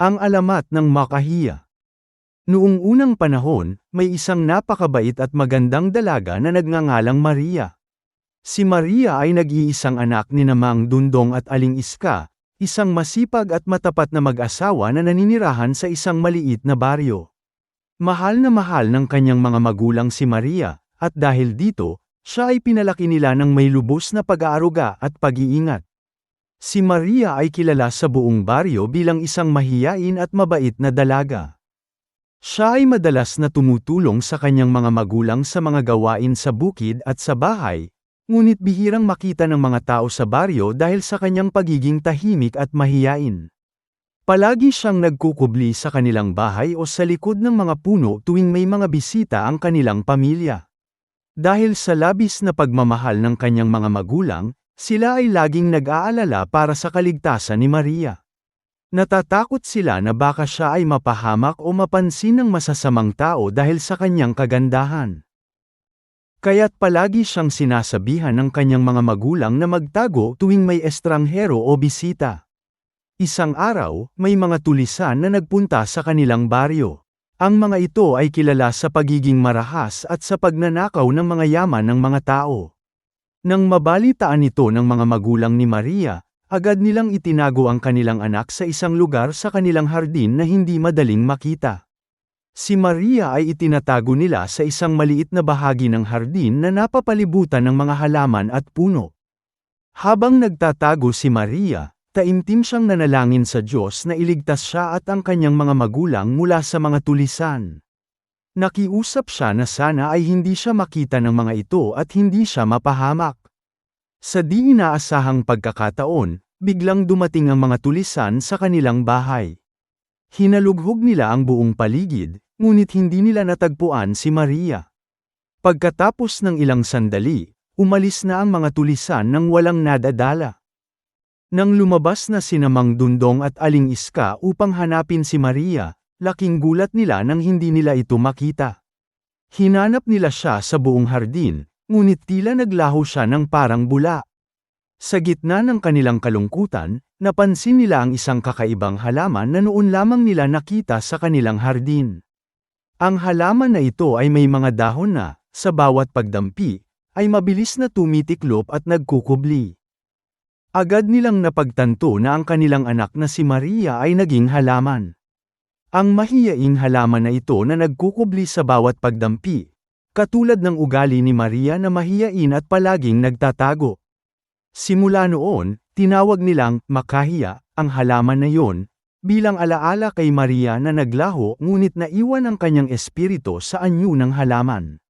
Ang alamat ng makahiya. Noong unang panahon, may isang napakabait at magandang dalaga na nagngangalang Maria. Si Maria ay nag-iisang anak ni Namang Dundong at Aling Iska, isang masipag at matapat na mag-asawa na naninirahan sa isang maliit na baryo. Mahal na mahal ng kanyang mga magulang si Maria, at dahil dito, siya ay pinalaki nila ng may lubos na pag-aaruga at pag-iingat. Si Maria ay kilala sa buong baryo bilang isang mahiyain at mabait na dalaga. Siya ay madalas na tumutulong sa kanyang mga magulang sa mga gawain sa bukid at sa bahay, ngunit bihirang makita ng mga tao sa baryo dahil sa kanyang pagiging tahimik at mahiyain. Palagi siyang nagkukubli sa kanilang bahay o sa likod ng mga puno tuwing may mga bisita ang kanilang pamilya. Dahil sa labis na pagmamahal ng kanyang mga magulang, sila ay laging nag-aalala para sa kaligtasan ni Maria. Natatakot sila na baka siya ay mapahamak o mapansin ng masasamang tao dahil sa kanyang kagandahan. Kaya't palagi siyang sinasabihan ng kanyang mga magulang na magtago tuwing may estranghero o bisita. Isang araw, may mga tulisan na nagpunta sa kanilang baryo. Ang mga ito ay kilala sa pagiging marahas at sa pagnanakaw ng mga yaman ng mga tao. Nang mabalitaan ito ng mga magulang ni Maria, agad nilang itinago ang kanilang anak sa isang lugar sa kanilang hardin na hindi madaling makita. Si Maria ay itinatago nila sa isang maliit na bahagi ng hardin na napapalibutan ng mga halaman at puno. Habang nagtatago si Maria, taimtim siyang nanalangin sa Diyos na iligtas siya at ang kanyang mga magulang mula sa mga tulisan. Nakiusap siya na sana ay hindi siya makita ng mga ito at hindi siya mapahamak. Sa di inaasahang pagkakataon, biglang dumating ang mga tulisan sa kanilang bahay. Hinalughog nila ang buong paligid, ngunit hindi nila natagpuan si Maria. Pagkatapos ng ilang sandali, umalis na ang mga tulisan nang walang nadadala. Nang lumabas na sinamang Dundong at Aling Iska upang hanapin si Maria, laking gulat nila nang hindi nila ito makita. Hinanap nila siya sa buong hardin, ngunit tila naglaho siya ng parang bula. Sa gitna ng kanilang kalungkutan, napansin nila ang isang kakaibang halaman na noon lamang nila nakita sa kanilang hardin. Ang halaman na ito ay may mga dahon na, sa bawat pagdampi, ay mabilis na tumitiklop at nagkukubli. Agad nilang napagtanto na ang kanilang anak na si Maria ay naging halaman. Ang mahiyaing halaman na ito na nagkukubli sa bawat pagdampi, katulad ng ugali ni Maria na mahiyain at palaging nagtatago. Simula noon, tinawag nilang makahiya ang halaman na yon, bilang alaala kay Maria na naglaho ngunit naiwan ang kanyang espiritu sa anyo ng halaman.